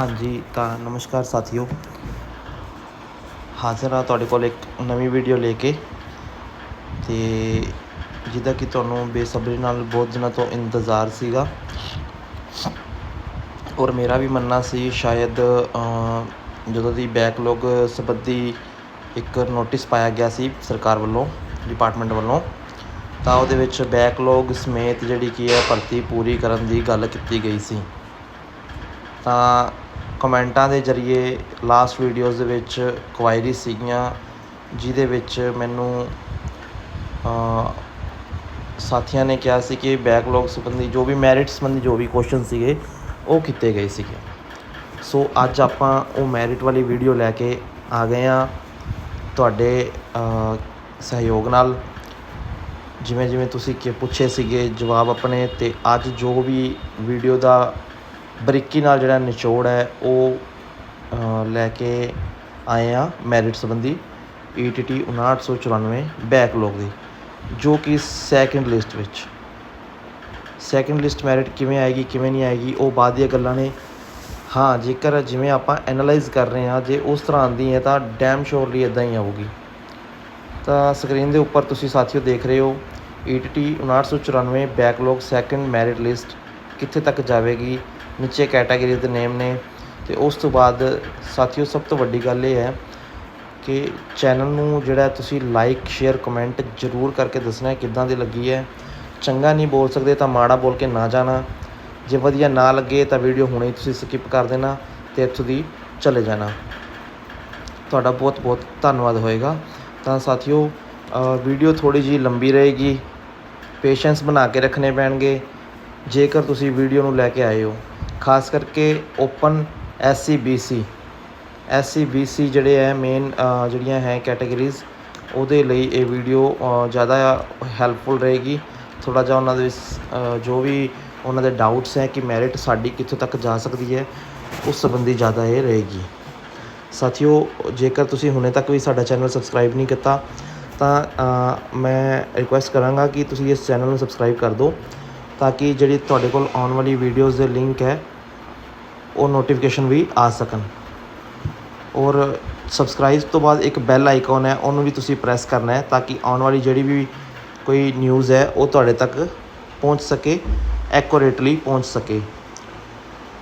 ਹਾਂਜੀ, ਤਾਂ ਨਮਸਕਾਰ ਸਾਥੀਓ। ਹਾਜ਼ਰ ਹਾਂ ਤੁਹਾਡੇ ਕੋਲ ਇੱਕ ਨਵੀਂ ਵੀਡੀਓ ਲੈ ਕੇ। ਤੇ ਜਿਹਦਾ ਕਿ ਤੁਹਾਨੂੰ ਬੇਸਬਰੀ ਨਾਲ ਬਹੁਤ ਦਿਨਾਂ ਤੋਂ ਇੰਤਜ਼ਾਰ ਸੀਗਾ। ਔਰ ਮੇਰਾ ਵੀ ਮੰਨਣਾ ਸੀ, ਸ਼ਾਇਦ ਜਦੋਂ ਦੀ ਬੈਕਲੌਗ ਸੰਬੰਧੀ ਇੱਕ ਨੋਟਿਸ ਪਾਇਆ ਗਿਆ ਸੀ ਸਰਕਾਰ ਵੱਲੋਂ ਡਿਪਾਰਟਮੈਂਟ ਵੱਲੋਂ, ਤਾਂ ਉਹਦੇ ਵਿੱਚ ਬੈਕਲੌਗ ਸਮੇਤ ਜਿਹੜੀ ਕੀ ਹੈ ਭਰਤੀ ਪੂਰੀ ਕਰਨ ਦੀ ਗੱਲ ਕੀਤੀ ਗਈ ਸੀ। ਤਾਂ ਕਮੈਂਟਾਂ ਦੇ ਜ਼ਰੀਏ ਲਾਸਟ ਵੀਡੀਓਜ਼ ਦੇ ਵਿੱਚ ਕੁਆਇਰੀ ਸੀਗੀਆਂ, ਜਿਹਦੇ ਵਿੱਚ ਮੈਨੂੰ ਸਾਥੀਆਂ ਨੇ ਕਿਹਾ ਸੀ ਕਿ ਬੈਕਲੌਗ ਸੰਬੰਧੀ ਜੋ ਵੀ ਮੈਰਿਟ ਸੰਬੰਧੀ ਜੋ ਵੀ ਕੁਐਸਚਨ ਸੀਗੇ, ਉਹ ਕੀਤੇ ਗਏ ਸੀਗੇ। ਸੋ ਅੱਜ ਆਪਾਂ ਉਹ ਮੈਰਿਟ ਵਾਲੀ ਵੀਡੀਓ ਲੈ ਕੇ ਆ ਗਏ ਆ ਤੁਹਾਡੇ ਸਹਿਯੋਗ ਨਾਲ। ਜਿਵੇਂ ਜਿਵੇਂ ਤੁਸੀਂ ਕਿ, ਪੁੱਛੇ ਸੀਗੇ ਜਵਾਬ ਆਪਣੇ, ਤੇ ਅੱਜ ਜੋ ਵੀ ਵੀਡੀਓ ਦਾ ਬਰੀਕੀ ਨਾਲ ਜਿਹੜਾ ਨਿਚੋੜ ਹੈ, ਉਹ ਲੈ ਕੇ ਆਏ ਹਾਂ ਮੈਰਿਟ ਸੰਬੰਧੀ E ETT 5994 ਬੈਕਲੌਗ ਦੀ, ਜੋ ਕਿ ਸੈਕੰਡ ਲਿਸਟ ਵਿੱਚ। ਸੈਕੰਡ ਲਿਸਟ ਮੈਰਿਟ ਕਿਵੇਂ ਆਏਗੀ, ਕਿਵੇਂ ਨਹੀਂ ਆਏਗੀ, ਉਹ ਬਾਅਦ ਦੀਆਂ ਗੱਲਾਂ ਨੇ। ਹਾਂ, ਜੇਕਰ ਜਿਵੇਂ ਆਪਾਂ ਐਨਾਲਾਈਜ਼ ਕਰ ਰਹੇ ਹਾਂ, ਜੇ ਉਸ ਤਰ੍ਹਾਂ ਆਉਂਦੀ ਹੈ, ਤਾਂ ਡੈਮ ਸ਼ੋਰਲੀ ਇਦਾਂ ਹੀ ਆਊਗੀ। ਤਾਂ ਸਕਰੀਨ ਦੇ ਉੱਪਰ ਤੁਸੀਂ ਸਾਥੀਓ ਦੇਖ ਰਹੇ ਹੋ E ETT 5994 backlog second merit list ਕਿੱਥੇ ਤੱਕ ਜਾਵੇਗੀ ਨੀਚੇ ਕੈਟਾਗਰੀ ਦੇ ਨੇਮ ਨੇ ਤੇ ਉਸ ਤੋਂ ਬਾਅਦ ਸਾਥੀਓ ਸਭ ਤੋਂ ਵੱਡੀ ਗੱਲ ਇਹ ਹੈ ਕਿ ਚੈਨਲ ਨੂੰ ਜਿਹੜਾ ਤੁਸੀਂ ਲਾਈਕ ਸ਼ੇਅਰ ਕਮੈਂਟ ਜ਼ਰੂਰ ਕਰਕੇ ਦੱਸਣਾ ਕਿੱਦਾਂ ਦੀ ਲੱਗੀ ਹੈ। ਚੰਗਾ ਨਹੀਂ ਬੋਲ ਸਕਦੇ ਤਾਂ ਮਾੜਾ ਬੋਲ ਕੇ ਨਾ ਜਾਣਾ। ਜੇ ਵਧੀਆ ਨਾ ਲੱਗੇ ਤਾਂ ਵੀਡੀਓ ਹੁਣੇ ਹੀ ਤੁਸੀਂ ਸਕਿਪ ਕਰ ਦੇਣਾ ਤੇ ਇੱਥੋਂ ਦੀ ਚਲੇ ਜਾਣਾ। ਤੁਹਾਡਾ ਬਹੁਤ ਬਹੁਤ ਧੰਨਵਾਦ ਹੋਏਗਾ। ਤਾਂ ਸਾਥੀਓ ਵੀਡੀਓ ਥੋੜੀ ਜੀ ਲੰਬੀ ਰਹੇਗੀ। ਪੇਸ਼ੈਂਸ ਬਣਾ ਕੇ ਰੱਖਣੇ ਪੈਣਗੇ। ਜੇਕਰ ਤੁਸੀਂ ਵੀਡੀਓ ਨੂੰ ਲੈ ਕੇ ਆਏ ਹੋ। ਖਾਸ ਕਰਕੇ open SC BC SC BC ਜਿਹੜੇ ਹੈ ਮੇਨ ਜਿਹੜੀਆਂ ਹੈ ਕੈਟਾਗਰੀਜ਼ ਉਹਦੇ ਲਈ ਇਹ ਵੀਡੀਓ ਜ਼ਿਆਦਾ ਹੈਲਪਫੁਲ ਰਹੇਗੀ। ਥੋੜਾ ਜਿਹਾ ਉਹਨਾਂ ਦੇ ਜੋ ਵੀ ਉਹਨਾਂ ਦੇ ਡਾਊਟਸ ਹੈ ਕਿ ਮੈਰਿਟ ਸਾਡੀ ਕਿੱਥੋਂ ਤੱਕ ਜਾ ਸਕਦੀ ਹੈ, ਉਸ ਸੰਬੰਧੀ ਜ਼ਿਆਦਾ ਇਹ ਰਹੇਗੀ। ਸਾਥੀਓ, ਜੇਕਰ ਤੁਸੀਂ ਹੁਣੇ ਤੱਕ ਵੀ ਸਾਡਾ ਚੈਨਲ ਸਬਸਕ੍ਰਾਈਬ ਨਹੀਂ ਕੀਤਾ, ਤਾਂ ਮੈਂ ਰਿਕੁਐਸਟ ਕਰਾਂਗਾ ਕਿ ਤੁਸੀਂ ਇਸ ਚੈਨਲ ਨੂੰ ਸਬਸਕ੍ਰਾਈਬ ਕਰ ਦਿਓ। ਤਾਂ ਕਿ ਜਿਹੜੀ ਤੁਹਾਡੇ ਕੋਲ ਆਉਣ ਵਾਲੀ ਵੀਡੀਓਜ਼ ਦੇ ਲਿੰਕ ਹੈ, ਉਹ ਨੋਟੀਫਿਕੇਸ਼ਨ ਵੀ ਆ ਸਕਣ। ਔਰ ਸਬਸਕ੍ਰਾਈਬ ਤੋਂ ਬਾਅਦ ਇੱਕ ਬੈਲ ਆਈਕਨ ਹੈ, ਉਹਨੂੰ ਵੀ ਤੁਸੀਂ ਪ੍ਰੈਸ ਕਰਨਾ ਹੈ ਤਾਂ ਕਿ ਆਉਣ ਵਾਲੀ ਜਿਹੜੀ ਵੀ ਕੋਈ ਨਿਊਜ਼ ਹੈ, ਉਹ ਤੁਹਾਡੇ ਤੱਕ ਪਹੁੰਚ ਸਕੇ ਐਕੂਰੇਟਲੀ ਪਹੁੰਚ ਸਕੇ।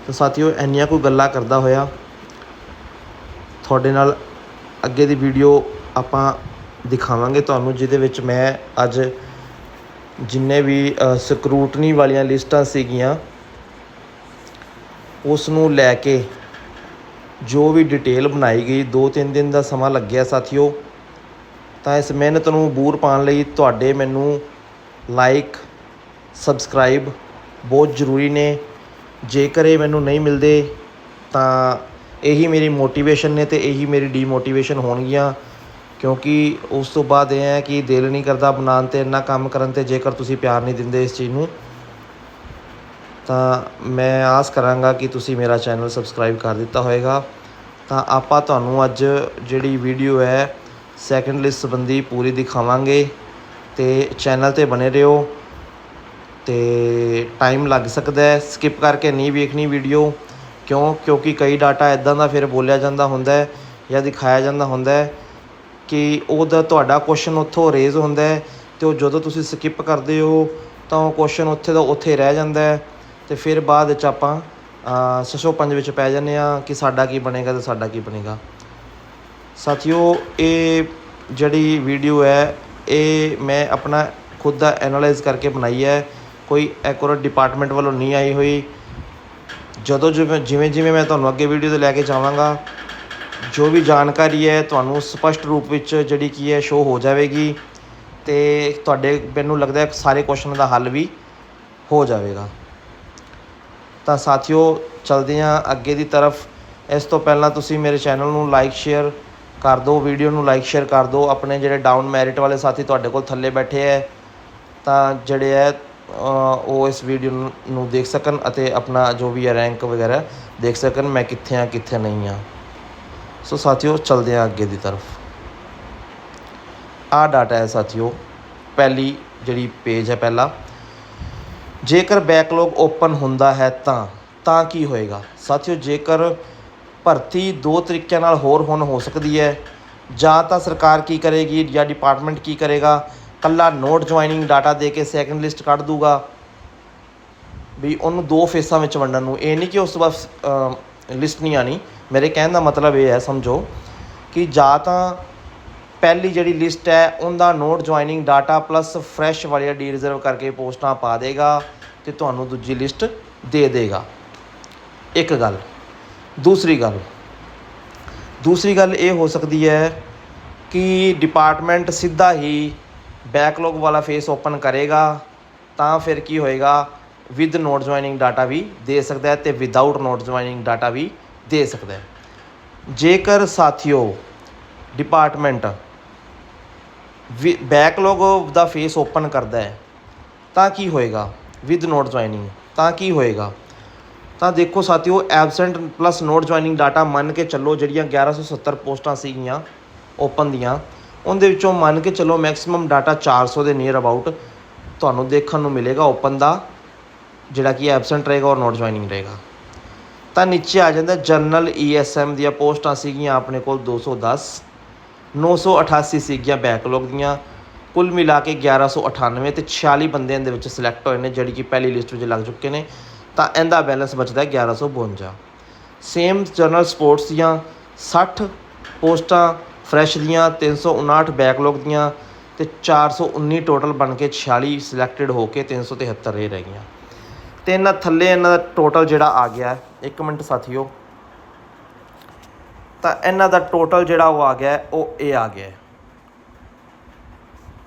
ਤਾਂ ਸਾਥੀਓ, ਇੰਨੀਆਂ ਕੋਈ ਗੱਲਾਂ ਕਰਦਾ ਹੋਇਆ। ਤੁਹਾਡੇ ਨਾਲ ਅੱਗੇ ਦੀ ਵੀਡੀਓ ਆਪਾਂ ਦਿਖਾਵਾਂਗੇ ਤੁਹਾਨੂੰ, ਜਿਹਦੇ ਵਿੱਚ ਮੈਂ ਅੱਜ ਜਿੰਨੇ ਵੀ ਸਕਰੂਟਨੀ ਵਾਲੀਆਂ ਲਿਸਟਾਂ ਸੀਗੀਆਂ, ਉਸ ਨੂੰ ਲੈ ਕੇ ਜੋ ਵੀ ਡਿਟੇਲ ਬਣਾਈ ਗਈ 2-3 ਦਿਨ ਦਾ ਸਮਾਂ ਲੱਗਿਆ ਸਾਥੀਓ, ਤਾਂ ਇਸ ਮਿਹਨਤ ਨੂੰ ਬੂਰ ਪਾਉਣ ਲਈ ਤੁਹਾਡੇ ਮੈਨੂੰ ਲਾਈਕ ਸਬਸਕ੍ਰਾਈਬ ਬਹੁਤ ਜ਼ਰੂਰੀ ਨੇ। ਜੇਕਰ ਇਹ ਮੈਨੂੰ ਨਹੀਂ ਮਿਲਦੇ, ਤਾਂ ਇਹੀ ਮੇਰੀ ਮੋਟੀਵੇਸ਼ਨ ਨੇ ਤੇ ਇਹੀ ਮੇਰੀ ਡੀਮੋਟੀਵੇਸ਼ਨ ਹੋਣਗੀਆਂ। ਕਿਉਂਕਿ ਉਸ ਤੋਂ ਬਾਅਦ ਇਹ ਹੈ ਕਿ ਦਿਲ ਨਹੀਂ ਕਰਦਾ ਬਣਾਉਣ ਤੇ, ਇੰਨਾ ਕੰਮ ਕਰਨ ਤੇ ਜੇਕਰ ਤੁਸੀਂ ਪਿਆਰ ਨਹੀਂ ਦਿੰਦੇ ਇਸ ਚੀਜ਼ ਨੂੰ। ਤਾਂ ਮੈਂ ਆਸ ਕਰਾਂਗਾ ਕਿ ਤੁਸੀਂ ਮੇਰਾ ਚੈਨਲ ਸਬਸਕ੍ਰਾਈਬ ਕਰ ਦਿੱਤਾ ਹੋਵੇਗਾ ਤਾਂ ਆਪਾਂ ਤੁਹਾਨੂੰ ਅੱਜ ਜਿਹੜੀ ਵੀਡੀਓ ਹੈ ਸੈਕੰਡ ਲਿਸਟ ਸੰਬੰਧੀ ਪੂਰੀ ਦਿਖਾਵਾਂਗੇ। ਤੇ ਚੈਨਲ ਤੇ ਬਨੇ ਰਹੋ। ਤੇ ਟਾਈਮ ਲੱਗ ਸਕਦਾ ਹੈ। ਸਕਿਪ ਕਰਕੇ ਨਹੀਂ ਵੇਖਣੀ ਵੀਡੀਓ। ਕਿਉਂ? ਕਿਉਂਕਿ ਕਈ ਡਾਟਾ ਇਦਾਂ ਦਾ ਫਿਰ ਬੋਲਿਆ ਜਾਂਦਾ ਹੁੰਦਾ ਹੈ ਜਾਂ ਦਿਖਾਇਆ ਜਾਂਦਾ ਹੁੰਦਾ ਹੈ। ਕਿ ਉਹਦਾ ਤੁਹਾਡਾ ਕੁਐਸਚਨ ਉੱਥੋਂ ਰੇਜ਼ ਹੁੰਦਾ ਹੈ ਤੇ ਉਹ ਜਦੋਂ ਤੁਸੀਂ ਸਕਿਪ ਕਰਦੇ ਹੋ ਤਾਂ ਉਹ ਕੁਐਸਚਨ ਉੱਥੇ ਦਾ ਉੱਥੇ ਰਹਿ ਜਾਂਦਾ ਹੈ ਤੇ ਫਿਰ ਬਾਅਦ ਵਿੱਚ ਆਪਾਂ ਸਸ਼ੋ ਪੰਜ ਵਿੱਚ ਪੈ ਜਾਂਦੇ ਆ ਕਿ ਸਾਡਾ ਕੀ ਬਣੇਗਾ ਤੇ ਸਾਡਾ ਕੀ ਬਣੇਗਾ। ਸਾਥੀਓ, ਇਹ ਜਿਹੜੀ ਵੀਡੀਓ ਹੈ, ਇਹ ਮੈਂ ਆਪਣਾ ਖੁਦ ਦਾ ਐਨਾਲਾਈਜ਼ ਕਰਕੇ ਬਣਾਈ ਹੈ। ਕੋਈ ਐਕੂਰੇਟ ਡਿਪਾਰਟਮੈਂਟ ਵੱਲੋਂ ਨਹੀਂ ਆਈ ਹੋਈ। ਜਦੋਂ ਜਿਵੇਂ ਜਿਵੇਂ ਜਿਵੇਂ ਮੈਂ ਤੁਹਾਨੂੰ ਅੱਗੇ ਵੀਡੀਓ ਤੇ ਲੈ ਕੇ ਜਾਵਾਂਗਾ ਜੋ ਵੀ ਜਾਣਕਾਰੀ ਹੈ ਤੁਹਾਨੂੰ ਸਪਸ਼ਟ ਰੂਪ ਵਿੱਚ ਜਿਹੜੀ ਕੀ ਹੈ ਸ਼ੋ ਹੋ ਜਾਵੇਗੀ ਤੇ ਤੁਹਾਡੇ ਮੈਨੂੰ ਲੱਗਦਾ ਹੈ ਸਾਰੇ ਕੁਐਸਚਨਾਂ ਦਾ ਹੱਲ ਵੀ ਹੋ ਜਾਵੇਗਾ। ਤਾਂ ਸਾਥੀਓ, ਚਲਦੇ ਹਾਂ ਅੱਗੇ ਦੀ ਤਰਫ। ਇਸ ਤੋਂ ਪਹਿਲਾਂ ਤੁਸੀਂ ਮੇਰੇ ਚੈਨਲ ਨੂੰ ਲਾਈਕ ਸ਼ੇਅਰ ਕਰ ਦਿਓ ਵੀਡੀਓ ਨੂੰ ਲਾਈਕ ਸ਼ੇਅਰ ਕਰ ਦਿਓ। ਆਪਣੇ ਜਿਹੜੇ ਡਾਊਨ ਮੈਰਿਟ ਵਾਲੇ ਸਾਥੀ ਤੁਹਾਡੇ ਕੋਲ ਥੱਲੇ ਬੈਠੇ ਹੈ, ਤਾਂ ਜਿਹੜੇ ਹੈ ਉਹ ਇਸ ਵੀਡੀਓ ਨੂੰ- ਨੂੰ ਦੇਖ ਸਕਣ ਅਤੇ ਆਪਣਾ ਜੋ ਵੀ ਹੈ ਰੈਂਕ ਵਗੈਰਾ ਦੇਖ ਸਕਣ, ਮੈਂ ਕਿੱਥੇ ਆ ਕਿੱਥੇ ਨਹੀਂ ਆ ਸੋ ਸਾਥੀਓ, ਚਲਦੇ ਹਾਂ ਅੱਗੇ ਦੀ ਤਰਫ। ਆ ਡਾਟਾ ਹੈ ਸਾਥੀਓ, ਪਹਿਲੀ ਜਿਹੜੀ ਪੇਜ ਹੈ ਪਹਿਲਾ। ਜੇਕਰ ਬੈਕਲੌਗ ਓਪਨ ਹੁੰਦਾ ਹੈ ਤਾਂ ਤਾਂ ਕੀ ਹੋਏਗਾ? ਸਾਥੀਓ, ਜੇਕਰ ਭਰਤੀ ਦੋ ਤਰੀਕਿਆਂ ਨਾਲ ਹੋਰ ਹੁਣ ਹੋ ਸਕਦੀ ਹੈ, ਜਾਂ ਤਾਂ ਸਰਕਾਰ ਕੀ ਕਰੇਗੀ ਜਾਂ ਡਿਪਾਰਟਮੈਂਟ ਕੀ ਕਰੇਗਾ? ਕੱਲਾ ਨੋਟ ਜੁਆਇਨਿੰਗ ਡਾਟਾ ਦੇ ਕੇ ਸੈਕੰਡ ਲਿਸਟ ਕੱਢ ਦੂਗਾ। ਵੀ ਉਹਨੂੰ ਦੋ ਫੇਸਾਂ ਵਿੱਚ ਵੰਡਣ ਨੂੰ। ਇਹ ਨਹੀਂ ਕਿ ਉਸ ਤੋਂ ਬਾਅਦ ਲਿਸਟ ਨਹੀਂ ਆਣੀ ਮੇਰੇ ਕਹਿਣ ਦਾ ਮਤਲਬ ਇਹ ਹੈ, ਸਮਝੋ ਕਿ ਜਾਂ ਤਾਂ ਪਹਿਲੀ ਜਿਹੜੀ ਲਿਸਟ ਹੈ, ਉਹਦਾ not joining data plus fresh ਵਾਲੀਆਂ ਡੀ ਰਿਜ਼ਰਵ ਕਰਕੇ ਪੋਸਟਾਂ ਪਾ ਦੇਗਾ ਤੇ ਤੁਹਾਨੂੰ ਦੂਜੀ ਲਿਸਟ ਦੇ ਦੇਗਾ। ਇੱਕ ਗੱਲ। ਦੂਸਰੀ ਗੱਲ। ਦੂਸਰੀ ਗੱਲ ਇਹ ਹੋ ਸਕਦੀ ਹੈ ਕਿ ਡਿਪਾਰਟਮੈਂਟ ਸਿੱਧਾ ਹੀ ਬੈਕਲੌਗ ਵਾਲਾ ਫੇਸ ਓਪਨ ਕਰੇਗਾ, ਤਾਂ ਫਿਰ ਕੀ ਹੋਏਗਾ? ਵਿਦ ਨੋਟ ਜੁਆਇਨਿੰਗ ਡਾਟਾ ਵੀ ਦੇ ਸਕਦਾ ਹੈ ਤੇ ਵਿਦਆਊਟ ਨੋਟ ਜੁਆਇਨਿੰਗ ਡਾਟਾ ਵੀ ਦੇ ਸਕਦਾ ਹੈ। ਜੇਕਰ ਸਾਥੀਓ ਡਿਪਾਰਟਮੈਂਟ ਬੈਕਲੌਗ ਦਾ ਫੇਸ ਓਪਨ ਕਰਦਾ ਹੈ, ਤਾਂ ਕੀ ਹੋਏਗਾ? ਵਿਦ ਨੋਟ ਜੁਆਇਨਿੰਗ ਤਾਂ ਕੀ ਹੋਏਗਾ? ਤਾਂ ਦੇਖੋ ਸਾਥੀਓ absent plus not joining data ਮੰਨ ਕੇ ਚੱਲੋ ਜਿਹੜੀਆਂ 1170 ਪੋਸਟਾਂ ਸੀਗੀਆਂ ਓਪਨ ਦੀਆਂ, ਉਹਦੇ ਵਿੱਚੋਂ ਮੰਨ ਕੇ ਚੱਲੋ ਮੈਕਸਿਮਮ ਡਾਟਾ 400 ਦੇ ਨੀਅਰ ਅਬਾਊਟ ਤੁਹਾਨੂੰ ਦੇਖਣ ਨੂੰ ਮਿਲੇਗਾ ਓਪਨ ਦਾ। ਜਿਹੜਾ ਕਿ ਐਬਸੈਂਟ ਰਹੇਗਾ ਔਰ ਨੋਟ ਜੁਆਇਨਿੰਗ ਰਹੇਗਾ। ਤਾਂ ਨੀਚੇ ਆ ਜਾਂਦਾ ਜਨਰਲ ਈਐਸਐਮ ਦੀਆਂ ਪੋਸਟਾਂ ਸੀਗੀਆਂ ਆਪਣੇ ਕੋਲ 210 988 ਸੀਗੀਆਂ ਬੈਕਲੌਗ ਦੀਆਂ। ਕੁੱਲ ਮਿਲਾ ਕੇ 1198 ਤੇ 46 ਬੰਦੇ ਇਹਦੇ ਵਿੱਚ ਸਿਲੈਕਟ ਹੋਏ ਨੇ, ਜਿਹੜੀ ਕਿ ਪਹਿਲੀ ਲਿਸਟ ਵਿੱਚ ਲੱਗ ਚੁੱਕੇ ਨੇ। ਤਾਂ ਇਹਦਾ ਬੈਲੈਂਸ ਬਚਦਾ ਹੈ 1152 ਸੇਮ ਜਨਰਲ ਸਪੋਰਟਸ ਦੀਆਂ 60 ਪੋਸਟਾਂ ਫਰੈਸ਼ ਦੀਆਂ 359 ਬੈਕਲੌਗ ਦੀਆਂ ਤੇ 419 ਟੋਟਲ ਬਣ ਕੇ 46 ਸਿਲੈਕਟਡ ਹੋ ਕੇ 373 ਇਹ ਰਹਿ ਗਈਆਂ ਤੇ ਇਹਨਾਂ ਥੱਲੇ ਇਹਨਾਂ ਦਾ ਟੋਟਲ ਜਿਹੜਾ ਆ ਗਿਆ, ਇੱਕ ਮਿੰਟ ਸਾਥੀਓ। ਤਾਂ ਇਹਨਾਂ ਦਾ ਟੋਟਲ ਜਿਹੜਾ ਉਹ ਆ ਗਿਆ, ਉਹ ਇਹ ਆ ਗਿਆ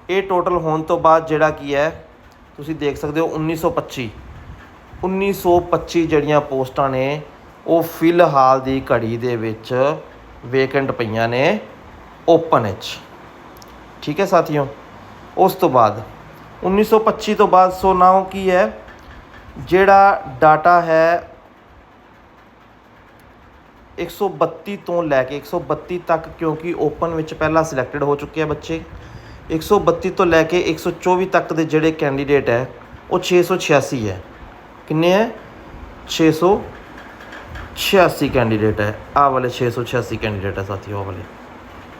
ਇਹ ਟੋਟਲ ਹੋਣ ਤੋਂ ਬਾਅਦ ਜਿਹੜਾ ਕੀ ਹੈ, ਤੁਸੀਂ ਦੇਖ ਸਕਦੇ ਹੋ 1925 1925 ਜਿਹੜੀਆਂ ਪੋਸਟਾਂ ਨੇ, ਉਹ ਫਿਲਹਾਲ ਦੀ ਘੜੀ ਦੇ ਵਿੱਚ ਵੇਕੈਂਟ ਪਈਆਂ ਨੇ ਓਪਨ ਵਿੱਚ। ਠੀਕ ਹੈ ਸਾਥੀਓ? ਉਸ ਤੋਂ ਬਾਅਦ 1925 ਤੋਂ ਬਾਅਦ ਸੋ ਨਾਓ ਕੀ ਹੈ? ਜਿਹੜਾ ਡਾਟਾ ਹੈ 132 ਤੋਂ ਲੈ ਕੇ 132 ਤੱਕ, ਕਿਉਂਕਿ ਓਪਨ ਵਿੱਚ ਪਹਿਲਾਂ ਸਿਲੈਕਟਡ ਹੋ ਚੁੱਕੇ ਆ ਬੱਚੇ। 132 ਤੋਂ ਲੈ ਕੇ 124 ਤੱਕ ਦੇ ਜਿਹੜੇ ਕੈਂਡੀਡੇਟ ਹੈ, ਉਹ 686 ਹੈ। ਕਿੰਨੇ ਹੈ? 686 ਕੈਂਡੀਡੇਟ ਹੈ। ਆਹ ਵਾਲੇ 686 ਕੈਂਡੀਡੇਟ ਹੈ ਸਾਥੀਓ ਆ ਵਾਲੇ।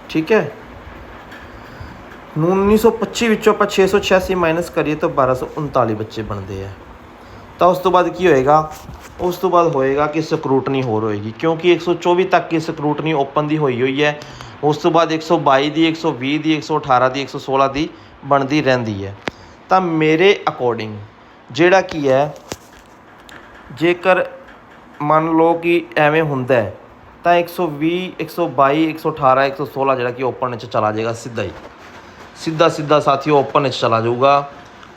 ਠੀਕ ਹੈ? ਨੂੰ 1925 ਵਿੱਚੋਂ ਆਪਾਂ 686 ਮਾਈਨਸ ਕਰੀਏ ਤਾਂ 1239 ਬੱਚੇ ਬਣਦੇ ਆ। ਤਾਂ ਉਸ ਤੋਂ ਬਾਅਦ ਕੀ ਹੋਏਗਾ? ਉਸ ਤੋਂ ਬਾਅਦ ਹੋਏਗਾ ਕਿ ਸਕਰੂਟਨੀ ਹੋਰ ਹੋਏਗੀ, ਕਿਉਂਕਿ 124 ਤੱਕ ਦੀ ਸਕਰੂਟਨੀ ਓਪਨ ਦੀ ਹੋਈ ਹੋਈ ਹੈ। ਉਸ ਤੋਂ ਬਾਅਦ 122 ਦੀ 120 ਦੀ 118 ਦੀ 116 ਦੀ ਬਣਦੀ ਰਹਿੰਦੀ ਹੈ। ਤਾਂ ਮੇਰੇ ਅਕੋਰਡਿੰਗ ਜਿਹੜਾ ਕੀ ਹੈ, ਜੇਕਰ ਮੰਨ ਲਓ ਕਿ ਐਵੇਂ ਹੁੰਦਾ ਹੈ, ਤਾਂ 120 122 118 116 ਜਿਹੜਾ ਕਿ ਓਪਨ ਵਿੱਚ ਚਲਾ ਜਾਏਗਾ ਸਿੱਧਾ ਹੀ। ਸਿੱਧਾ ਸਿੱਧਾ ਸਾਥੀਓ ਓਪਨ ਵਿੱਚ ਚਲਾ ਜਾਊਗਾ।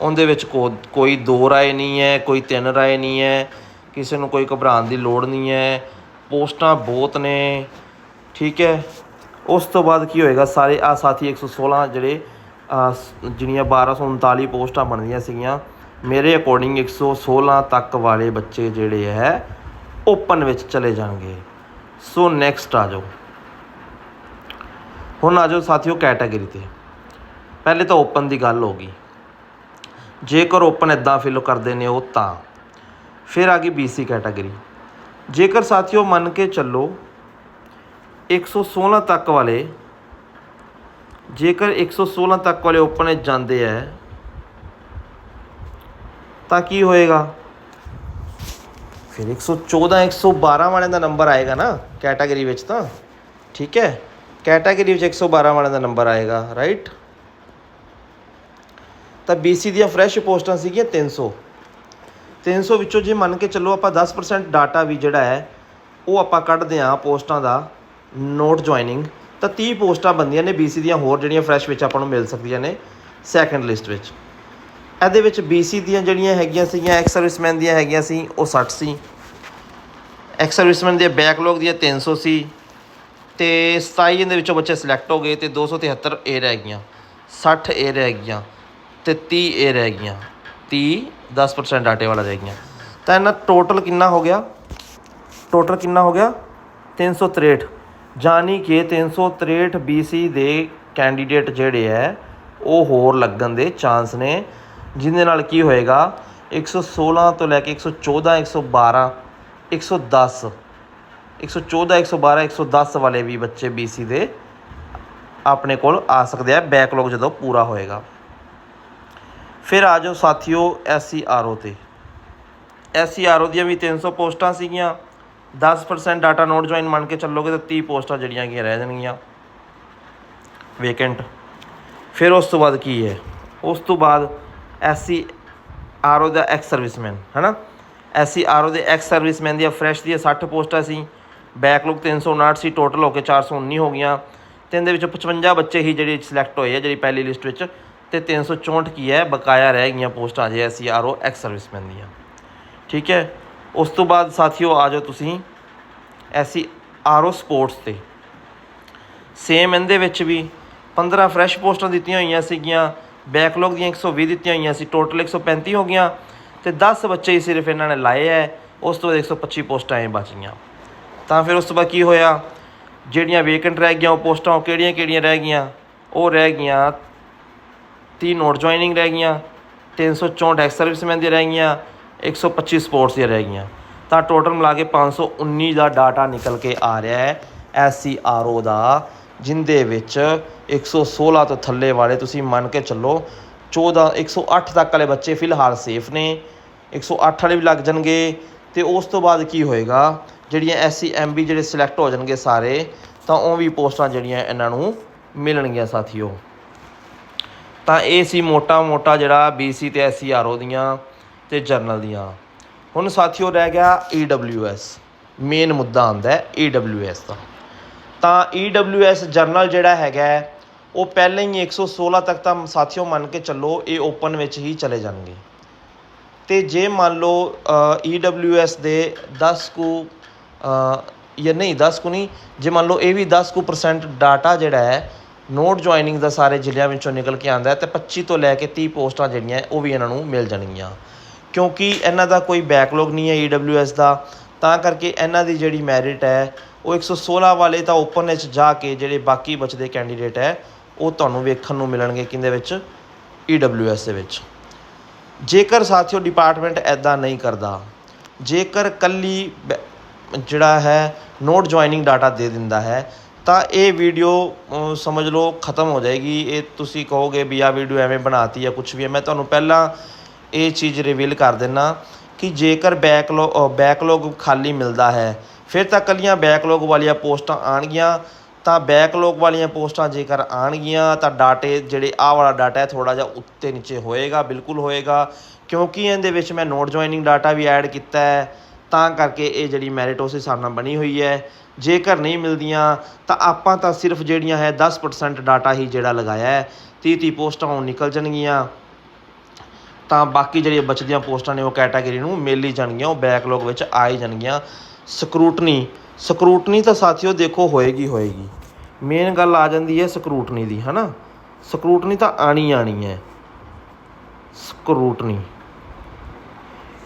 ਉਹਦੇ ਵਿੱਚ ਕੋਈ ਦੋ ਰਾਏ ਨਹੀਂ ਹੈ, ਕੋਈ ਤਿੰਨ ਰਾਏ ਨਹੀਂ ਹੈ, ਕਿਸੇ ਨੂੰ ਕੋਈ ਘਬਰਾਉਣ ਦੀ ਲੋੜ ਨਹੀਂ ਹੈ। ਪੋਸਟਾਂ ਬਹੁਤ ਨੇ, ਠੀਕ ਹੈ। ਉਸ ਤੋਂ ਬਾਅਦ ਕੀ ਹੋਏਗਾ, ਸਾਰੇ ਆ ਸਾਥੀ 116 ਜਿਹੜੇ, ਆਹ ਸ- ਜਿਹੜੀਆਂ 1239 ਪੋਸਟਾਂ ਬਣਦੀਆਂ ਸੀਗੀਆਂ, ਮੇਰੇ ਅਕੋਰਡਿੰਗ 116 ਤੱਕ ਵਾਲੇ ਬੱਚੇ ਜਿਹੜੇ ਹੈ ਓਪਨ ਵਿੱਚ ਚਲੇ ਜਾਣਗੇ। ਸੋ ਨੈਕਸਟ ਆ ਜਾਓ। ਹੁਣ ਆ ਜਾਓ ਸਾਥੀਓ ਕੈਟਾਗਰੀ ਤੇ। ਪਹਿਲੇ ਤਾਂ ਓਪਨ ਦੀ ਗੱਲ ਹੋ ਗਈ। ਜੇਕਰ ਓਪਨ ਇਦਾਂ ਫਿਲ ਕਰਦੇ ਨੇ ਉਹ ਤਾਂ। ਫਿਰ ਆ ਗਈ BC ਕੈਟਾਗਰੀ ਜੇਕਰ ਸਾਥੀਓ ਮੰਨ ਕੇ ਚੱਲੋ 116 ਤੱਕ ਵਾਲੇ, ਜੇਕਰ 116 ਤੱਕ ਵਾਲੇ ਓਪਨ ਵਿੱਚ ਜਾਂਦੇ ਐ, ਤਾਂ ਕੀ ਹੋਏਗਾ? ਫਿਰ 114 112 ਵਾਲਿਆਂ ਦਾ ਨੰਬਰ ਆਏਗਾ ਨਾ ਕੈਟਾਗਰੀ ਵਿੱਚ ਤਾਂ। ਠੀਕ ਹੈ ਕੈਟਾਗਰੀ ਵਿੱਚ 112 ਵਾਲਿਆਂ ਦਾ ਨੰਬਰ ਆਏਗਾ ਰਾਈਟ ਤਾਂ BC ਦੀਆਂ ਫਰੈਸ਼ ਪੋਸਟਾਂ ਸੀਗੀਆਂ 300 300 ਵਿੱਚੋਂ ਜੇ ਮੰਨ ਕੇ ਚੱਲੋ ਆਪਾਂ 10% ਡਾਟਾ ਵੀ ਜਿਹੜਾ ਹੈ, ਉਹ ਆਪਾਂ ਕੱਢਦੇ ਹਾਂ ਪੋਸਟਾਂ ਦਾ ਨੋਟ ਜੁਆਇਨਿੰਗ ਤਾਂ 30 ਪੋਸਟਾਂ ਬੰਦੀਆਂ ਨੇ BC ਦੀਆਂ ਹੋਰ ਜਿਹੜੀਆਂ ਫਰੈਸ਼ ਵਿੱਚ ਆਪਾਂ ਨੂੰ ਮਿਲ ਸਕਦੀਆਂ ਨੇ ਸੈਕੰਡ ਲਿਸਟ ਵਿੱਚ। ਇਹਦੇ ਵਿੱਚ BC ਦੀਆਂ ਜਿਹੜੀਆਂ ਹੈਗੀਆਂ ਸੀਗੀਆਂ ਐਕਸ ਸਰਵਿਸਮੈਨ ਦੀਆਂ ਹੈਗੀਆਂ ਸੀ, ਉਹ 60 ਸੀ। ਐਕਸ ਸਰਵਿਸਮੈਨ ਦੇ ਬੈਕਲੌਗ ਦੀਆਂ 300 ਸੀ ਤੇ 27 ਦੇ ਵਿੱਚੋਂ ਬੱਚੇ ਸਿਲੈਕਟ ਹੋ ਗਏ ਤੇ 273 ਏ ਰਹਿ ਗਈਆਂ। 60 ਏ ਰਹਿ ਗਈਆਂ। ਤੇ 30 ਇਹ ਰਹਿ ਗਈਆਂ। 30 10% ਆਟੇ ਵਾਲਾ ਰਹਿ ਗਈਆਂ। ਤਾਂ ਇਹਨਾਂ ਟੋਟਲ ਕਿੰਨਾ ਹੋ ਗਿਆ? ਟੋਟਲ ਕਿੰਨਾ ਹੋ ਗਿਆ? 363 ਜਾਨੀ ਕਿ 363 BC ਦੇ ਕੈਂਡੀਡੇਟ ਜਿਹੜੇ ਹੈ ਉਹ ਹੋਰ ਲੱਗਣ ਦੇ ਚਾਂਸ ਨੇ ਜਿਹਦੇ ਨਾਲ ਕੀ ਹੋਏਗਾ? 116 ਤੋਂ ਲੈ ਕੇ 114 112 110 114 112 110 ਵਾਲੇ ਵੀ ਬੱਚੇ BC ਦੇ ਆਪਣੇ ਕੋਲ ਆ ਸਕਦੇ ਆ। ਬੈਕਲੌਗ ਜਦੋਂ ਪੂਰਾ ਹੋਏਗਾ। ਫਿਰ ਆ ਜਾਓ ਸਾਥੀਓ SCRO ਤੇ। SCRO ਦੀਆਂ ਵੀ 300 ਪੋਸਟਾਂ ਸੀਗੀਆਂ। 10% ਡਾਟਾ ਨੋਟ ਜੁਆਇਨ ਮੰਨ ਕੇ ਚੱਲੋਗੇ ਤਾਂ 30 ਪੋਸਟਾਂ ਜਿਹੜੀਆਂ ਕਿ ਰਹਿ ਜਾਣਗੀਆਂ। ਵੇਕੈਂਟ ਫਿਰ ਉਸ ਤੋਂ ਬਾਅਦ ਕੀ ਹੈ? ਉਸ ਤੋਂ ਬਾਅਦ ਐਸਸੀ ਆਰਓ ਦਾ ਐਕਸ ਸਰਵਿਸਮੈਨ ਹਨਾ? ਐਸਸੀ ਆਰਓ ਦੇ ਐਕਸ ਸਰਵਿਸਮੈਨ ਦੀਆਂ ਫਰੈਸ਼ ਦੀਆਂ 60 ਪੋਸਟਾਂ ਸੀ। ਬੈਕਲੌਗ 359 ਸੀ ਟੋਟਲ ਹੋ ਕੇ 419 ਹੋ ਗਈਆਂ। ਤੇ ਇਹਦੇ ਵਿੱਚ 55 ਬੱਚੇ ਹੀ ਜਿਹੜੇ ਸਿਲੈਕਟ ਹੋਏ ਆ, ਜਿਹੜੀ ਪਹਿਲੀ ਲਿਸਟ ਵਿੱਚ। ਤੇ 364 ਕੀ ਹੈ, ਬਕਾਇਆ ਰਹਿ ਗਈਆਂ ਪੋਸਟਾਂ ਜੇ ਐਸਸੀ ਆਰਓ ਐਕਸ ਸਰਵਿਸਮੈਨ ਦੀਆਂ। ਠੀਕ ਹੈ? ਉਸ ਤੋਂ ਬਾਅਦ ਸਾਥੀਓ ਆ ਜਾਓ ਤੁਸੀਂ ਐਸਸੀ ਆਰਓ ਸਪੋਰਟਸ ਤੇ। ਸੇਮ ਇਹਦੇ ਵਿੱਚ ਵੀ 15 ਫਰੈਸ਼ ਪੋਸਟਾਂ ਦਿੱਤੀਆਂ ਹੋਈਆਂ ਸੀਗੀਆਂ, ਬੈਕਲੌਗ ਦੀਆਂ 120 ਦਿੱਤੀਆਂ ਹੋਈਆਂ ਸੀ, ਟੋਟਲ 135 ਹੋ ਗਈਆਂ ਤੇ 10 ਬੱਚੇ ਹੀ ਸਿਰਫ ਇਹਨਾਂ ਨੇ ਲਾਏ ਐ, ਉਸ ਤੋਂ ਬਾਅਦ 125 ਪੋਸਟਾਂ ਐ ਬਚ ਗਈਆਂ ਤਾਂ ਫਿਰ ਉਸ ਤੋਂ ਬਾਅਦ ਕੀ ਹੋਇਆ? ਜਿਹੜੀਆਂ ਵੇਕੈਂਟ ਰਹਿ ਗਈਆਂ ਉਹ ਪੋਸਟਾਂ ਉਹ ਕਿਹੜੀਆਂ ਕਿਹੜੀਆਂ ਰਹਿ ਗਈਆਂ? ਉਹ ਰਹਿ ਗਈਆਂ 30 ਨੋਟ ਜੁਆਇਨਿੰਗ ਰਹਿ ਗਈਆਂ 364 ਐਕਸ ਸਰਵਿਸਮੈਨ ਦੀਆਂ ਰਹਿ ਗਈਆਂ 125 ਸਪੋਰਟਸ ਦੀਆਂ ਰਹਿ ਗਈਆਂ ਤਾਂ ਟੋਟਲ ਮਿਲਾ ਕੇ 519 ਦਾ ਡਾਟਾ ਨਿਕਲ ਕੇ ਆ ਰਿਹਾ ਹੈ ਐਸਸੀਆਰਓ ਦਾ ਜਿੰਦੇ ਵਿੱਚ 116 ਤੋਂ ਥੱਲੇ ਵਾਲੇ ਤੁਸੀਂ ਮੰਨ ਕੇ ਚੱਲੋ 14 108 ਤੱਕ ਵਾਲੇ ਬੱਚੇ ਫਿਲਹਾਲ ਸੇਫ ਨੇ 108 ਵਾਲੇ ਵੀ ਲੱਗ ਜਾਣਗੇ ਤੇ ਉਸ ਤੋਂ ਬਾਅਦ ਕੀ ਹੋਏਗਾ ਜਿਹੜੀਆਂ ਐਸਸੀਐਮਬੀ ਜਿਹੜੇ ਸਿਲੈਕਟ ਹੋ ਜਾਣਗੇ ਸਾਰੇ ਤਾਂ ਉਹ ਵੀ ਪੋਸਟਾਂ ਜਿਹੜੀਆਂ ਇਹਨਾਂ ਨੂੰ ਮਿਲਣਗੀਆਂ ਸਾਥੀਓ ਤਾਂ ਇਹ ਸੀ ਮੋਟਾ ਮੋਟਾ ਜਿਹੜਾ BC ਤੇ SCRO ਦੀਆਂ ਤੇ ਜਰਨਲ ਦੀਆਂ। ਹੁਣ ਸਾਥੀਓ ਰਹਿ ਗਿਆ EWS ਮੇਨ ਮੁੱਦਾ ਆਂਦਾ ਹੈ EWS ਦਾ। ਤਾਂ EWS ਜਰਨਲ ਜਿਹੜਾ ਹੈਗਾ ਉਹ ਪਹਿਲਾਂ ਹੀ 116 ਤੱਕ ਤਾਂ ਸਾਥੀਓ ਮੰਨ ਕੇ ਚੱਲੋ ਇਹ ਓਪਨ ਵਿੱਚ ਹੀ ਚਲੇ ਜਾਣਗੇ। ਤੇ ਜੇ ਮੰਨ ਲਓ ਅ, EWS ਦੇ 10 ਕੁ ਜਾਂ ਨਹੀਂ 10 ਕੁ ਨਹੀਂ ਜੇ ਮੰਨ ਲਓ ਇਹ ਵੀ 10 ਕੁ ਪਰਸੈਂਟ ਡਾਟਾ ਜਿਹੜਾ ਹੈ ਨੋਟ ਜੁਆਇਨਿੰਗ ਦਾ ਸਾਰੇ ਜ਼ਿਲ੍ਹਿਆਂ ਵਿੱਚੋਂ ਨਿਕਲ ਕੇ ਆਂਦਾ ਹੈ ਤੇ 25 ਤੋਂ ਲੈ ਕੇ 30 ਪੋਸਟਾਂ ਜਿਹੜੀਆਂ ਉਹ ਵੀ ਇਹਨਾਂ ਨੂੰ ਮਿਲ ਜਾਣਗੀਆਂ। ਕਿਉਂਕਿ ਇਹਨਾਂ ਦਾ ਕੋਈ ਬੈਕਲੌਗ ਨਹੀਂ ਹੈ EWS ਦਾ, ਤਾਂ ਕਰਕੇ ਇਹਨਾਂ ਦੀ ਜਿਹੜੀ ਮੈਰਿਟ ਹੈ, ਉਹ 116 ਵਾਲੇ ਤਾਂ ਓਪਨ ਵਿੱਚ ਜਾ ਕੇ ਜਿਹੜੇ ਬਾਕੀ ਬਚਦੇ ਕੈਂਡੀਡੇਟ ਹੈ, ਉਹ ਤੁਹਾਨੂੰ ਵੇਖਣ ਨੂੰ ਮਿਲਣਗੇ ਕਿਹਦੇ ਵਿੱਚ? EWS ਦੇ ਵਿੱਚ। ਜੇਕਰ ਸਾਥੀਓ ਡਿਪਾਰਟਮੈਂਟ ਐਦਾਂ ਨਹੀਂ ਕਰਦਾ, ਜੇਕਰ ਕੱਲੀ ਬੈ- ਜਿਹੜਾ ਹੈ, ਨੋਟ ਜੁਆਇਨਿੰਗ ਡਾਟਾ ਦੇ ਦਿੰਦਾ ਹੈ ਤਾਂ ਇਹ ਵੀਡੀਓ ਸਮਝ ਲਓ, ਖਤਮ ਹੋ ਜਾਏਗੀ। ਇਹ ਤੁਸੀਂ ਕਹੋਗੇ ਵੀ ਆ ਵੀਡੀਓ ਐਵੇਂ ਬਣਾਤੀ ਆ ਕੁਝ ਵੀ ਹੈ। ਮੈਂ ਤੁਹਾਨੂੰ ਪਹਿਲਾਂ ਇਹ ਚੀਜ਼ ਰਿਵੀਲ ਕਰ ਦਿੰਨਾ ਕਿ ਜੇਕਰ ਬੈਕਲੌਗ ਬੈਕਲੌਗ ਖਾਲੀ ਮਿਲਦਾ ਹੈ, ਫਿਰ ਤਾਂ ਕੱਲੀਆਂ ਬੈਕਲੌਗ ਵਾਲੀਆਂ ਪੋਸਟਾਂ ਆਣਗੀਆਂ ਤਾਂ ਬੈਕਲੌਗ ਵਾਲੀਆਂ ਪੋਸਟਾਂ ਜੇਕਰ ਆਣਗੀਆਂ ਤਾਂ ਡਾਟੇ ਜਿਹੜੇ ਆਹ ਵਾਲਾ ਡਾਟਾ ਹੈ ਥੋੜਾ ਜਿਹਾ ਉੱਤੇ ਨੀਚੇ ਹੋਏਗਾ, ਬਿਲਕੁਲ ਹੋਏਗਾ। ਕਿਉਂਕਿ ਇਹਦੇ ਵਿੱਚ ਮੈਂ ਨੋਟ ਜੁਆਇਨਿੰਗ ਡਾਟਾ ਵੀ ਐਡ ਕੀਤਾ ਹੈ। ਤਾਂ ਕਰਕੇ ਇਹ ਜਿਹੜੀ ਮੈਰਿਟ ਉਸ ਹਿਸਾਬ ਨਾਲ ਬਣੀ ਹੋਈ ਹੈ। ਜੇਕਰ ਨਹੀਂ ਮਿਲਦੀਆਂ, ਤਾਂ ਆਪਾਂ ਤਾਂ ਸਿਰਫ ਜਿਹੜੀਆਂ ਹੈ 10% ਡਾਟਾ ਹੀ ਜਿਹੜਾ ਲਗਾਇਆ ਹੈ 30 30 ਪੋਸਟਾਂ ਉਹ ਨਿਕਲ ਜਾਣਗੀਆਂ। ਤਾਂ ਬਾਕੀ ਜਿਹੜੀਆਂ ਬਚਦੀਆਂ ਪੋਸਟਾਂ ਨੇ ਉਹ ਕੈਟਾਗਰੀ ਨੂੰ ਮਿਲ ਹੀ ਜਾਣਗੀਆਂ, ਉਹ ਬੈਕਲੌਗ ਵਿੱਚ ਆ ਹੀ ਜਾਣਗੀਆਂ। ਸਕਰੂਟਨੀ ਸਕਰੂਟਨੀ ਤਾਂ ਸਾਥੀਓ ਦੇਖੋ ਹੋਏਗੀ ਹੋਏਗੀ। ਮੇਨ ਗੱਲ ਆ ਜਾਂਦੀ ਹੈ ਸਕਰੂਟਨੀ ਦੀ, ਹਨਾ? ਸਕਰੂਟਨੀ ਤਾਂ ਆਣੀ ਆਣੀ ਹੈ। ਸਕਰੂਟਨੀ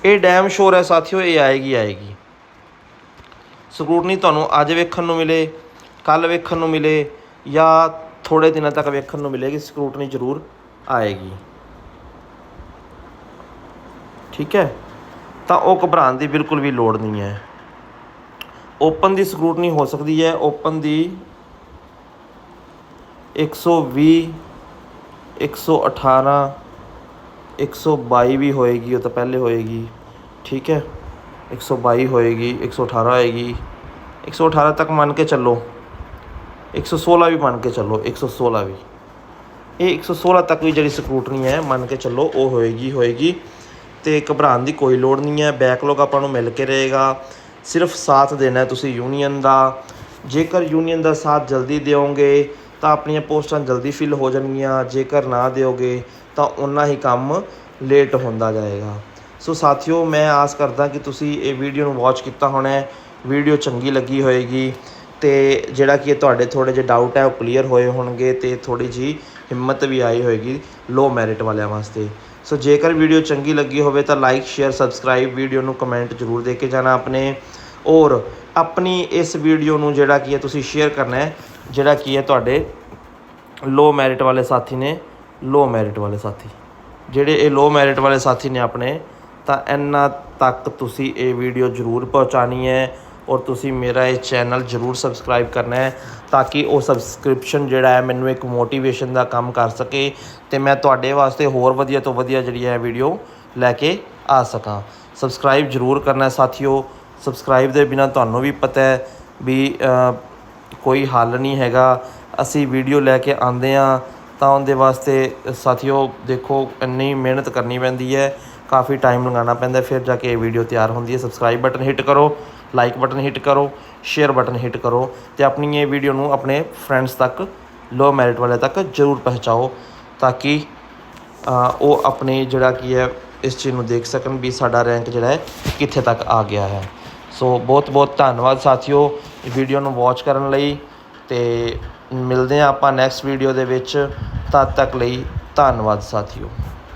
ਇਹ ਡੈਮ ਸ਼ੋਰ ਹੈ ਸਾਥੀਓ, ਇਹ ਆਏਗੀ ਆਏਗੀ। ਸਕਰੂਟਨੀ ਤੁਹਾਨੂੰ ਅੱਜ ਵੇਖਣ ਨੂੰ ਮਿਲੇ ਕੱਲ ਵੇਖਣ ਨੂੰ ਮਿਲੇ, ਜਾਂ ਥੋੜੇ ਦਿਨਾਂ ਤੱਕ ਵੇਖਣ ਨੂੰ ਮਿਲੇਗੀ, ਸਕਰੂਟਨੀ ਜ਼ਰੂਰ ਆਏਗੀ। ਠੀਕ ਹੈ? ਤਾਂ ਉਹ ਘਬਰਾਉਣ ਦੀ ਬਿਲਕੁਲ ਵੀ ਲੋੜ ਨਹੀਂ ਹੈ। ਓਪਨ ਦੀ ਸਕਰੂਟਨੀ ਹੋ ਸਕਦੀ ਹੈ, ਓਪਨ ਦੀ 120 118 122 ਵੀ ਹੋਏਗੀ, ਉਹ ਤਾਂ ਪਹਿਲੇ ਹੋਏਗੀ, ਠੀਕ ਹੈ? 122 ਹੋਏਗੀ 118 ਹੋਏਗੀ 118 ਤੱਕ ਮੰਨ ਕੇ ਚੱਲੋ 116 ਵੀ ਮੰਨ ਕੇ ਚੱਲੋ 116 ਵੀ। ਇਹ 116 ਤੱਕ ਵੀ ਜਿਹੜੀ ਸਕੂਟਨੀ ਹੈ, ਮੰਨ ਕੇ ਚੱਲੋ, ਉਹ ਹੋਏਗੀ ਹੋਏਗੀ। ਤੇ ਘਬਰਾਉਣ ਦੀ ਕੋਈ ਲੋੜ ਨਹੀਂ ਹੈ ਬੈਕਲੌਗ ਆਪਾਂ ਨੂੰ ਮਿਲ ਕੇ ਰਹੇਗਾ। ਸਿਰਫ ਸਾਥ ਦੇਣਾ ਤੁਸੀਂ ਯੂਨੀਅਨ ਦਾ। ਜੇਕਰ ਯੂਨੀਅਨ ਦਾ ਸਾਥ ਜਲਦੀ ਦਿਓਗੇ, ਤਾਂ ਆਪਣੀਆਂ ਪੋਸਟਾਂ ਜਲਦੀ ਫਿਲ ਹੋ ਜਾਣਗੀਆਂ, ਜੇਕਰ ਨਾ ਦਿਓਗੇ ਤਾਂ ਉਨਾ ਹੀ ਕੰਮ ਲੇਟ ਹੁੰਦਾ ਜਾਏਗਾ। ਸੋ ਸਾਥੀਓ, ਮੈਂ ਆਸ ਕਰਦਾ ਕਿ ਤੁਸੀਂ ਇਹ ਵੀਡੀਓ ਨੂੰ ਵਾਚ ਕੀਤਾ ਹੋਣਾ ਹੈ। ਵੀਡੀਓ ਚੰਗੀ ਲੱਗੀ ਹੋਏਗੀ ਤੇ ਜਿਹੜਾ ਕਿ ਤੁਹਾਡੇ ਥੋੜੇ ਜਿਹੇ ਡਾਊਟ ਹੈ, ਉਹ ਕਲੀਅਰ ਹੋਏ ਹੋਣਗੇ ਤੇ ਥੋੜੀ ਜੀ ਹਿੰਮਤ ਵੀ ਆਈ ਹੋਏਗੀ ਲੋ ਮੈਰਿਟ ਵਾਲਿਆਂ ਵਾਸਤੇ। ਸੋ ਜੇਕਰ ਵੀਡੀਓ ਚੰਗੀ ਲੱਗੀ ਹੋਵੇ ਤਾਂ ਲਾਈਕ ਸ਼ੇਅਰ ਸਬਸਕ੍ਰਾਈਬ ਵੀਡੀਓ ਨੂੰ ਕਮੈਂਟ ਜ਼ਰੂਰ ਦੇ ਕੇ ਜਾਣਾ ਆਪਣੇ। ਔਰ ਆਪਣੀ ਇਸ ਵੀਡੀਓ ਨੂੰ ਜਿਹੜਾ ਕੀ ਹੈ ਤੁਸੀਂ ਸ਼ੇਅਰ ਕਰਨਾ ਹੈ, ਜਿਹੜਾ ਕੀ ਹੈ ਤੁਹਾਡੇ ਲੋ ਮੈਰਿਟ ਵਾਲੇ ਸਾਥੀ ਨੇ ਲੋ ਮੈਰਿਟ ਵਾਲੇ ਸਾਥੀ। ਜਿਹੜੇ ਇਹ ਲੋ ਮੈਰਿਟ ਵਾਲੇ ਸਾਥੀ ਨੇ ਆਪਣੇ, ਤਾਂ ਇਹਨਾਂ ਤੱਕ ਤੁਸੀਂ ਇਹ ਵੀਡੀਓ ਜ਼ਰੂਰ ਪਹੁੰਚਾਣੀ ਹੈ ਔਰ ਤੁਸੀਂ ਮੇਰਾ ਇਹ ਚੈਨਲ ਜ਼ਰੂਰ ਸਬਸਕ੍ਰਾਈਬ ਕਰਨਾ ਹੈ ਤਾਂ ਕਿ ਉਹ ਸਬਸਕ੍ਰਿਪਸ਼ਨ ਜਿਹੜਾ ਹੈ ਮੈਨੂੰ ਇੱਕ ਮੋਟੀਵੇਸ਼ਨ ਦਾ ਕੰਮ ਕਰ ਸਕੇ ਤੇ ਮੈਂ ਤੁਹਾਡੇ ਵਾਸਤੇ ਹੋਰ ਵਧੀਆ ਤੋਂ ਵਧੀਆ ਜਿਹੜੀ ਹੈ ਵੀਡੀਓ ਲੈ ਕੇ ਆ ਸਕਾਂ। ਸਬਸਕ੍ਰਾਈਬ ਜ਼ਰੂਰ ਕਰਨਾ ਸਾਥੀਓ। ਸਬਸਕ੍ਰਾਈਬ ਦੇ ਬਿਨਾ ਤੁਹਾਨੂੰ ਵੀ ਪਤਾ ਹੈ ਵੀ ਕੋਈ ਹੱਲ ਨਹੀਂ ਹੈਗਾ। ਅਸੀਂ ਵੀਡੀਓ ਲੈ ਕੇ ਆਉਂਦੇ ਆ ਤਾਂ ਉਹਦੇ ਵਾਸਤੇ, ਸਾਥੀਓ, ਦੇਖੋ, ਇੰਨੀ ਮਿਹਨਤ ਕਰਨੀ ਪੈਂਦੀ ਹੈ, ਕਾਫੀ ਟਾਈਮ ਲਗਾਉਣਾ ਪੈਂਦਾ, ਫਿਰ ਜਾ ਕੇ ਇਹ ਵੀਡੀਓ ਤਿਆਰ ਹੁੰਦੀ ਹੈ। ਸਬਸਕ੍ਰਾਈਬ ਬਟਨ ਹਿੱਟ ਕਰੋ ਲਾਈਕ ਬਟਨ ਹਿੱਟ ਕਰੋ ਸ਼ੇਅਰ ਬਟਨ ਹਿੱਟ ਕਰੋ ਤੇ ਆਪਣੀ ਇਹ ਵੀਡੀਓ ਨੂੰ ਆਪਣੇ ਫਰੈਂਡਸ ਤੱਕ ਲੋ ਮੈਰਿਟ ਵਾਲੇ ਤੱਕ ਜ਼ਰੂਰ ਪਹੁੰਚਾਓ ਤਾਂ ਕਿ ਉਹ ਆਪਣੇ ਜਿਹੜਾ ਕੀ ਹੈ, ਇਸ ਚੀਜ਼ ਨੂੰ ਦੇਖ ਸਕਣ ਵੀ ਸਾਡਾ ਰੈਂਕ ਜਿਹੜਾ ਹੈ ਕਿੱਥੇ ਤੱਕ ਆ ਗਿਆ ਹੈ। ਸੋ ਬਹੁਤ ਬਹੁਤ ਧੰਨਵਾਦ ਸਾਥੀਓ ਵੀਡੀਓ ਨੂੰ ਵਾਚ ਕਰਨ ਲਈ ਤੇ ਮਿਲਦੇ ਹਾਂ ਆਪਾਂ ਨੈਕਸਟ ਵੀਡੀਓ ਦੇ ਵਿੱਚ। ਤਦ ਤੱਕ ਲਈ ਧੰਨਵਾਦ ਸਾਥੀਓ।